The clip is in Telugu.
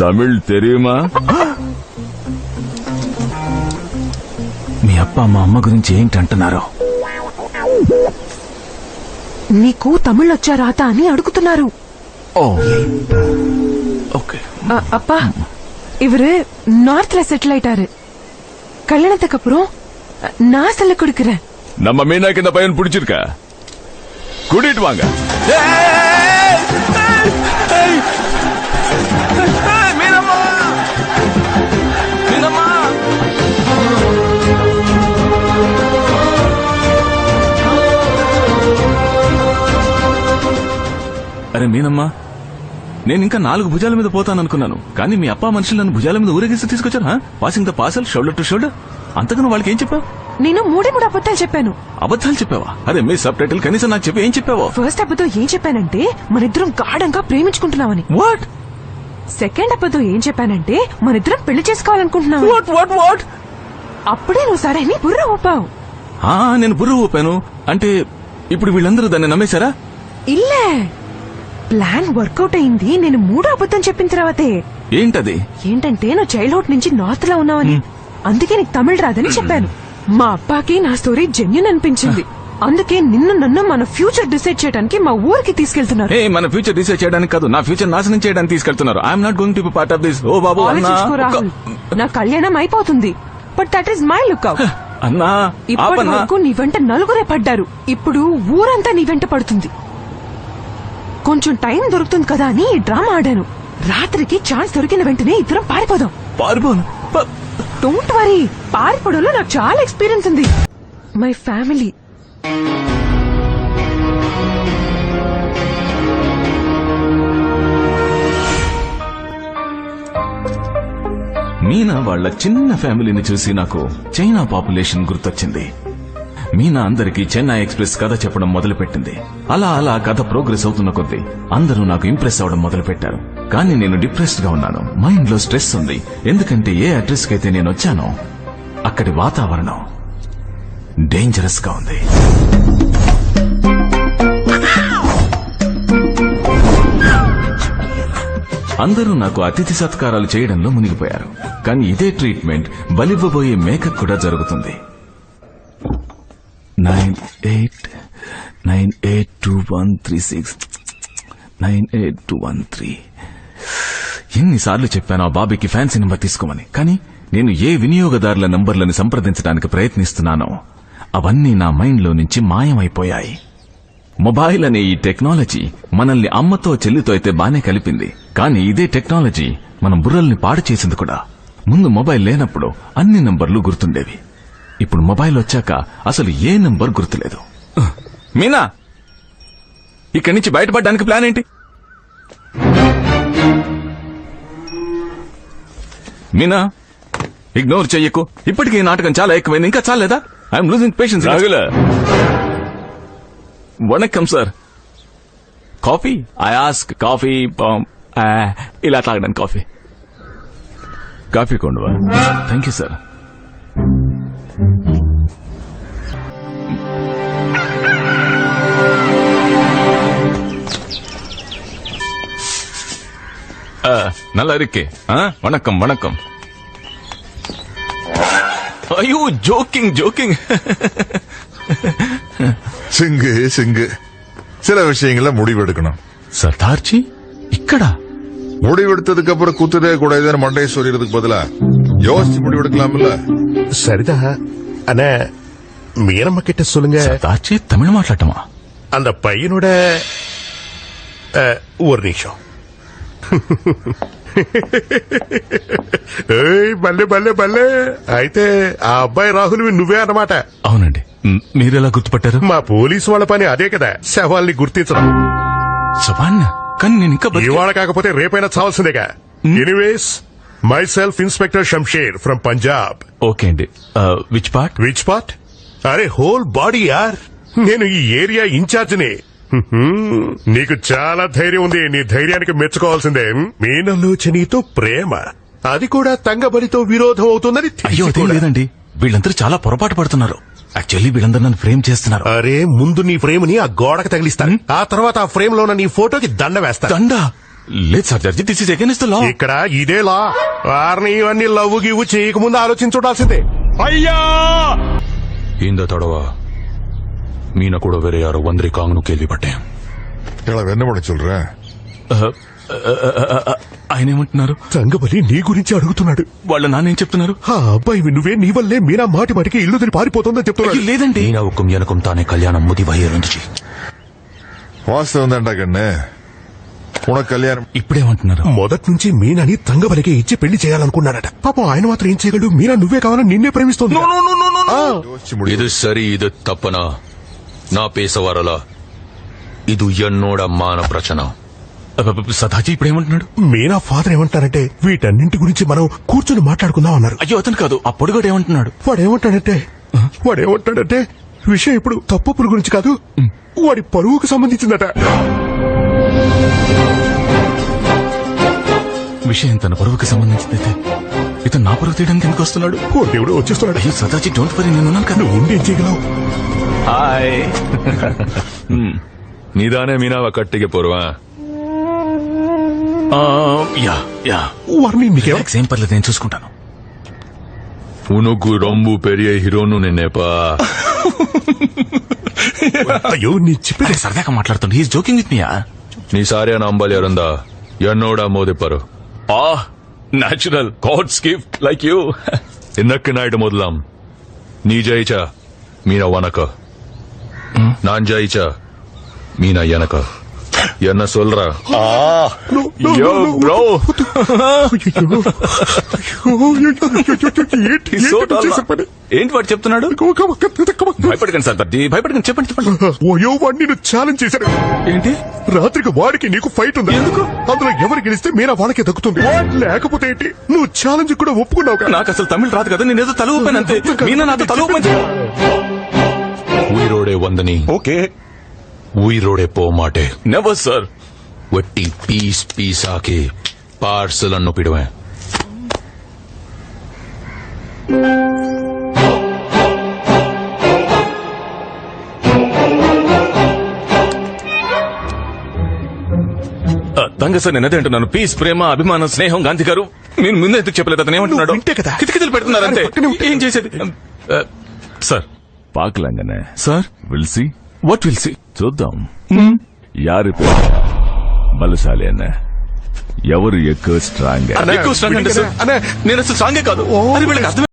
తమిళ్ తెరియుమా మీ అప్ప మా అమ్మ గురించి ఏంటి అంటున్నారు నీకు తమిళ్ వచ్చా రాత అని అడుగుతున్నారు ఓ ఓకే அ, அப்பா இவரு நார்த்ல செட்டில் ஆயிட்டாரு கல்யாணத்துக்கு அப்புறம் அ, நான் சொல்ல கொடுக்கறேன் நம்ம மீனாக்கு இந்த பையன் பிடிச்சிருக்கா கூட்டிட்டு வாங்க అరే మీనమ్మా నేను ఇంకా నాలుగు భుజాల మీద పోతాననుకున్నాను. కానీ మీ అప్ప మనుషులు నన్ను భుజాల మీద ఊరేగిస్తే తీసుకొచ్చారు passing the parcel shoulder to shoulder అంతకన్నా వాళ్ళకి ఏం చెప్పావు? నేను మూడే మూడు అబద్ధాలు చెప్పాను. అబద్ధాలు చెప్పావా? అరే మీ సబ్ టైటిల్ కనీసం నాకు చెప్పి ఏం చెప్పావో? ఫస్ట్ అబద్ధం ఏం చెప్పానంటే మనిద్దరం గాఢంగా ప్రేమించుకుంటున్నామని. వాట్ సెకండ్ అబద్ధం ఏం చెప్పానంటే మనిద్దరం పెళ్ళి చేసుకోవాలనుకుంటున్నావు వాట్ వాట్ వాట్ అప్పుడే నువ్వు సరైన బుర్ర ఊపావు. ఆ నేను బుర్ర ఊపాను. అంటే ఇప్పుడు వీళ్ళందరూ దాన్ని నమ్మేశారా? ఇల్లే. ప్లాన్ వర్కౌట్ అయింది. నేను మూడో అబద్ధం చెప్పిన తర్వాతే. ఏంటది? ఏంటంటే నువ్వు చైల్డ్హుడ్ నుంచి నార్త్లో ఉన్నావని అందుకే నీకు తమిళ రాదని చెప్పాను. మా అబ్బాకి నా స్టోరీ జెన్యున్ అనిపించింది. అందుకే నిన్ను నన్ను మన ఫ్యూచర్ డిసైడ్ చేయడానికి మా ఊరికి తీసుకెళ్తున్నారు. ఏ మన ఫ్యూచర్ డిసైడ్ చేయడానికి కాదు. నా ఫ్యూచర్ నాశనం చేయడానికి తీసుకెళ్తున్నారు. I'm not going to be part of this ఓ బాబు అన్నా. ఆలోచించుకో రాహుల్. ఒక్క- నా కళ్యాణం అయిపోతుంది. But that is my look out అన్నా ఇప్పటి ఆపన్నా. వరకు నీ వెంట నలుగురే పడ్డారు. ఇప్పుడు ఊరంతా నీ వెంట పడుతుంది. కొంచెం టైం దొరుకుతుంది కదా అని ఈ డ్రామా ఆడాను. రాత్రికి ఛాన్స్ దొరికిన వెంటనే ఇద్దరం పారిపోదాం. పారిపోను డోంట్ వరీ పారిపోవడంలో నాకు చాలా ఎక్స్పీరియన్స్ ఉంది. మై ఫ్యామిలీ మీనా వాళ్ళ చిన్న ఫ్యామిలీని చూసి నాకు చైనా పాపులేషన్ గుర్తొచ్చింది. మీనా అందరికీ చెన్నై ఎక్స్ప్రెస్ కథ చెప్పడం మొదలుపెట్టింది. అలా అలా కథ ప్రోగ్రెస్ అవుతున్న కొద్దీ అందరూ నాకు ఇంప్రెస్ అవడం మొదలుపెట్టారు. కానీ నేను డిప్రెస్డ్గా ఉన్నాను. మైండ్లో స్ట్రెస్ ఉంది. ఎందుకంటే ఏ అడ్రస్ కైతే నేను వచ్చానో అక్కడి వాతావరణం డేంజరస్గా ఉంది. అందరూ నాకు అతిథి సత్కారాలు చేయడంలో మునిగిపోయారు. కానీ ఇదే ట్రీట్మెంట్ బలివ్వబోయే మేకకు కూడా జరుగుతుంది. Nine eight nine eight two one three six. Nine eight two one three. ఎన్నిసార్లు చెప్పాను ఆ బాబీకి ఫ్యాన్సీ నెంబర్ తీసుకోమని. కానీ నేను ఏ వినియోగదారుల నంబర్లను సంప్రదించడానికి ప్రయత్నిస్తున్నానో అవన్నీ నా మైండ్లో నుంచి మాయమైపోయాయి. మొబైల్ అనే ఈ టెక్నాలజీ మనల్ని అమ్మతో చెల్లితో అయితే బానే కలిపింది. కానీ ఇదే టెక్నాలజీ మన బుర్రల్ని పాడు చేసింది కూడా. ముందు మొబైల్ లేనప్పుడు అన్ని నంబర్లు గుర్తుండేవి. ఇప్పుడు మొబైల్ వచ్చాక అసలు ఏ నంబర్ గుర్తులేదు. మీనా? ఇక్కడి నుంచి బయటపడడానికి ప్లాన్ ఏంటి? మీనా? ఇగ్నోర్ చెయ్యకు. ఇప్పటికీ ఈ నాటకం చాలా ఎక్కువైంది. ఇంకా చాలేదా ఐఎమ్ లూజింగ్ పేషెన్స్ రాగుల vanakkam sir coffee? I ask coffee ఇలా తాగడానికి కాఫీ. కాఫీ కొండవా? థ్యాంక్ యూ సార్ நல்லா இருக்கே. வணக்கம் வணக்கம். ஐயோ ஜோக்கிங் ஜோக்கிங் சிங்கு சிங்கு. சில விஷயங்கள முடிவெடுக்கணும். சர்தார்ஜி இக்கடா. முடிவெடுத்ததுக்கு அப்புறம் குத்துதே கூடாதுன்னு மண்டே சொல்லிடுறதுக்கு பதிலா? யோசிச்சு முடிவெடுக்கலாம்ல? சரிதா. அண்ணா மீனம்ம கிட்ட சொல்லுங்க சர்தார்ஜி தமிழ் மாట్లాட்டமா அந்த பையனோட ஒரு நிமிஷம். ఏయ్ బల్లే బల్లే బల్లే అయితే ఆ అబ్బాయి రాహుల్ నువ్వే అన్నమాట. అవునండి. మ్, మీరెలా గుర్తుపట్టారు? మా పోలీసు వాళ్ళ పని అదే కదా. శవాల్ని గుర్తించడం. శవాన్న కానీ నేను ఇంకా బతికే- ఇవాళ కాకపోతే రేపైనా చావాల్సిందేగా. Anyways my self inspector Shamsher from Punjab okay అండి. విచ్ పార్ట్ విచ్ పార్ట్ అరే హోల్ బాడీ యార్ నేను ఈ ఏరియా ఇన్ఛార్జిని. నీకు చాలా ధైర్యం ఉంది. నీ ధైర్యానికి మెచ్చుకోవాల్సిందే. మీనలోచనీతో ప్రేమ. అది కూడా తంగబలితో విరోధం అవుతుందని అయ్యో లేదండి. వీళ్ళందరూ చాలా పొరపాటు పడుతున్నారు. యాక్చువల్లీ వీళ్ళందరూ నన్ను ఫ్రేమ్ చేస్తున్నారు. అరే ముందు నీ ఫ్రేమ్ని ఆ గోడకు తగిలిస్తాను ఆ తర్వాత ఆ ఫ్రేమ్లో నీ ఫోటోకి దండ వేస్తాను దండ? లేదు sir judge this is against law ఇక్కడ ఇదే లా వారిని ఇవన్నీ లవ్ గివ్ చేయకముందు ఆలోచించుండాల్సిందే. అయ్యా! ఇంద తొడవా? మీనా కూడా వేరే యారో వందరి ಒಂದ್ರಿ ಕಾಂಗ್ನು ಕೇಳಿಬಟ್ಟೆ ఇలా వెన్నబడి చూడరా ఆయన ఏమంటున్నారు? రంగబలి నీ గురించి అడుగుతున్నాడు. వాళ్ళ నాన్నేం చెప్తున్నారు? ఆ అబ్బాయి నువ్వే నీ వల్లే మీనా మాటి మాటికి ఇల్లు తిని పారిపోతుందని చెప్తున్నాడు లేదండి. மீனாவுக்கும் తానే కళ్యాణం ముది முடிவாயிருந்துச்சு వాస్తవం కన్నే. కళ్యాణం ఇప్పుడేమంటున్నారు మొదటి నుంచి మీనాని తంగబలికి ఇచ్చి పెళ్ళి చేయాలనుకున్నాడట పాపం ఆయన మాత్రం ఏం చేయగలడు? మీనా నువ్వే కావాలని నిన్నే ప్రేమిస్తుంది. ఇది సరి ఇది తప్పనా? నా పేసవారలా. ఇది ఎన్నోడ మాన ప్రచన. సదాజీ ఇప్పుడు ఏమంటున్నాడు మీనా ఫాదర్ ఏమంటారంటే వీటన్నింటి గురించి మనం కూర్చొని మాట్లాడుకుందాం అన్నారు. అయ్యో అతను కాదు అప్పుడు కూడా ఏమంటున్నాడు వాడు ఏమంటాడంటే వాడు ఏమంటాడంటే విషయం ఇప్పుడు తప్పుపుల గురించి కాదు వాడి పరువుకు సంబంధించిందట. విషయం తన పరువుకి సంబంధించిందైతే ఇతను నా పరువు తీయడానికి ఎందుకు వస్తున్నాడు? దేవుడు వచ్చేస్తున్నాడు. సదాజీ డోంట్ వరీ నేనున్నాను కదా. ఉండి ఏం చేయగలవు? హాయ్. నీదానే మీనావా కట్టిగ పోరువా? సేమ్ పర్లేదు నేను చూసుకుంటాను. ఉనుకు రంబు పెరియ హీరోను నేనే సరదాగా మాట్లాడుతుంది హీస్ జోకింగ్ విత్ మీయా నీ సారే నంబల్ ఎవరందా ఎన్నోడా మోదెప్పారు ఆ natural god's gift like you ఇన్నక్కి Naidu మొదలాం. నీ జైచ మీరా వనక. நான் ஜெயிச்சா மீனா எனக்கு என்ன சொல்ற No, no, Yo, no, no. bro. అయ్యయ్యో. అయ్యో, అయ్యో, అయ్యో, అయ్యో, ఏంటి So ఏంటి నువ్వు చేసిన పని? ఏంటి వాడు చెప్తున్నాడు Come on, come on, come on, come on. భయపడకండి సార్ దర్జీ భయపడకండి చెప్పండి చెప్పండి ఓయో వాడిని నేను ఛాలెంజ్ చేశాను ఏంటి రాత్రికి వాడికి నీకు ఫైట్ ఉంది ఎందుకు అందులో ఎవరు గెలిస్తే మీరా వాళ్ళకి దక్కుతుంది లేకపోతే ఏంటి నువ్వు ఛాలెంజ్ కూడా ఒప్పుకున్నావు కదా నాకు అసలు తమిళ రాదు కదా నేను ఏదో తల ఊపాను అంతే మీనా నాతో తల ఊపని ರೋಡೆ ವಂದನಿ ಓಕೆ ಉಯಿರೋಡೆ ಪೋಮಾಟೆ ನೆವರ್ ಸರ್ ಒಟ್ಟಿ ಪೀಸ್ ಪೀಸ್ ಹಾಕಿ ಪಾರ್ಸಲ್ ಅನ್ನು ಬಿಡುವೆ రంగసర్ నేనదే అంటున్నాను పీస్ ప్రేమ అభిమానం స్నేహం గాంధీ గారు నేను ముందే ఎందుకు చెప్పలేదు అతను ఏమంటున్నాడు పెడుతున్నారంటే ఏం చేసేది sir பாக்கலாங்கண்ணே sir will see what will see చూద్దాం యారు బలశాలి అన్న ఎవరు ఎక్కువ స్ట్రాంగ్ అన్న, ఎక్కువ స్ట్రాంగ్ అంటే సార్ అన్న. నేను అసలు స్ట్రాంగే కాదు అది వీళ్ళకి అర్థం